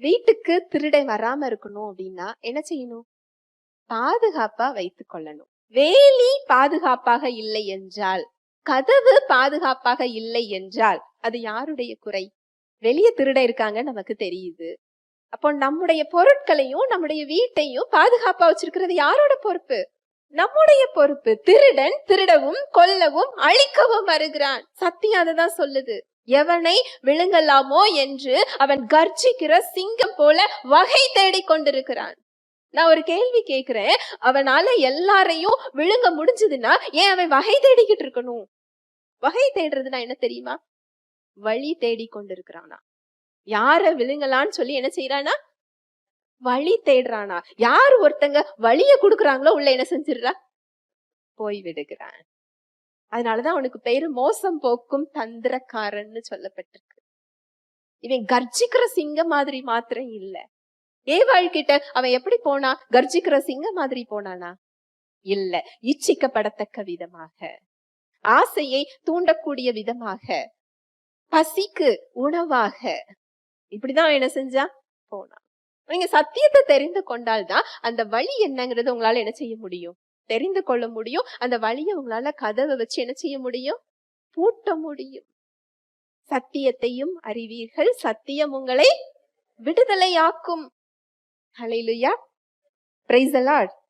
வீட்டுக்கு திருடை வராம இருக்கணும் அப்படின்னா என்ன செய்யணும்? பாதுகாப்பா வைத்துக் கொள்ளணும். வேலி பாதுகாப்பாக இல்லை என்றால் கதவு பாதுகாப்பாக இல்லை என்றால் அது யாருடைய குறை? வெளிய திருட இருக்காங்க நமக்கு தெரியுது. அப்போ நம்முடைய பொருட்களையும் நம்முடைய வீட்டையும் பாதுகாப்பா வச்சிருக்கிறது யாரோட பொறுப்பு? நம்முடைய பொறுப்பு. திருடன் திருடவும் கொல்லவும் அழிக்கவும் வருகிறான். சத்தியம் அதுதான் சொல்லுது. எவனை விழுங்கலாமோ என்று அவன் கர்ஜிக்கிற சிங்கம் போல வகை தேடி கொண்டிருக்கிறான். நான் ஒரு கேள்வி கேக்குறேன் அவனால எல்லாரையும் விழுங்க முடிஞ்சதுன்னா ஏன் அவன் வகை தேடிக்கிட்டு இருக்கணும்? வகை தேடுறதுனா என்ன தெரியுமா? வழி தேடி கொண்டிருக்கிறானா? யார விழுங்கலான்னு சொல்லி என்ன செய்யறானா வழி தேடுறானா. யார் ஒருத்தங்க வழிய குடுக்குறாங்களோ உள்ள என்ன செஞ்சிடுறா? போய் விடுகிறான். அதனாலதான் அவனுக்கு பேரு மோசம் போக்கும் தந்திரக்காரன்னு சொல்லப்பட்டிருக்கு. இவன் கர்ஜிக்கிற சிங்கம் மாதிரி மாத்திரம் இல்ல. ஏவாள் கிட்ட அவன் எப்படி போனா கர்ஜிக்கிற சிங்க மாதிரி போனானா? இல்ல இச்சிக்கப்படத்தக்க விதமாக. ஆசையை தூண்டக்கூடிய விதமாக. பசிக்கு உணவாக. இப்படிதான் அவன் என்ன செஞ்சா? போனான். நீங்க சத்தியத்தை தெரிந்து கொண்டால்தான் அந்த வழி என்னங்கிறது உங்களால என்ன செய்ய முடியும்? தெரிந்து கொள்ள முடியும். அந்த வழியை உங்களால கதவை வச்சு என்ன செய்ய முடியும்? பூட்ட முடியும். சத்தியத்தையும் அறிவீர்கள். சத்தியம் உங்களை விடுதலையாக்கும். Hallelujah price allot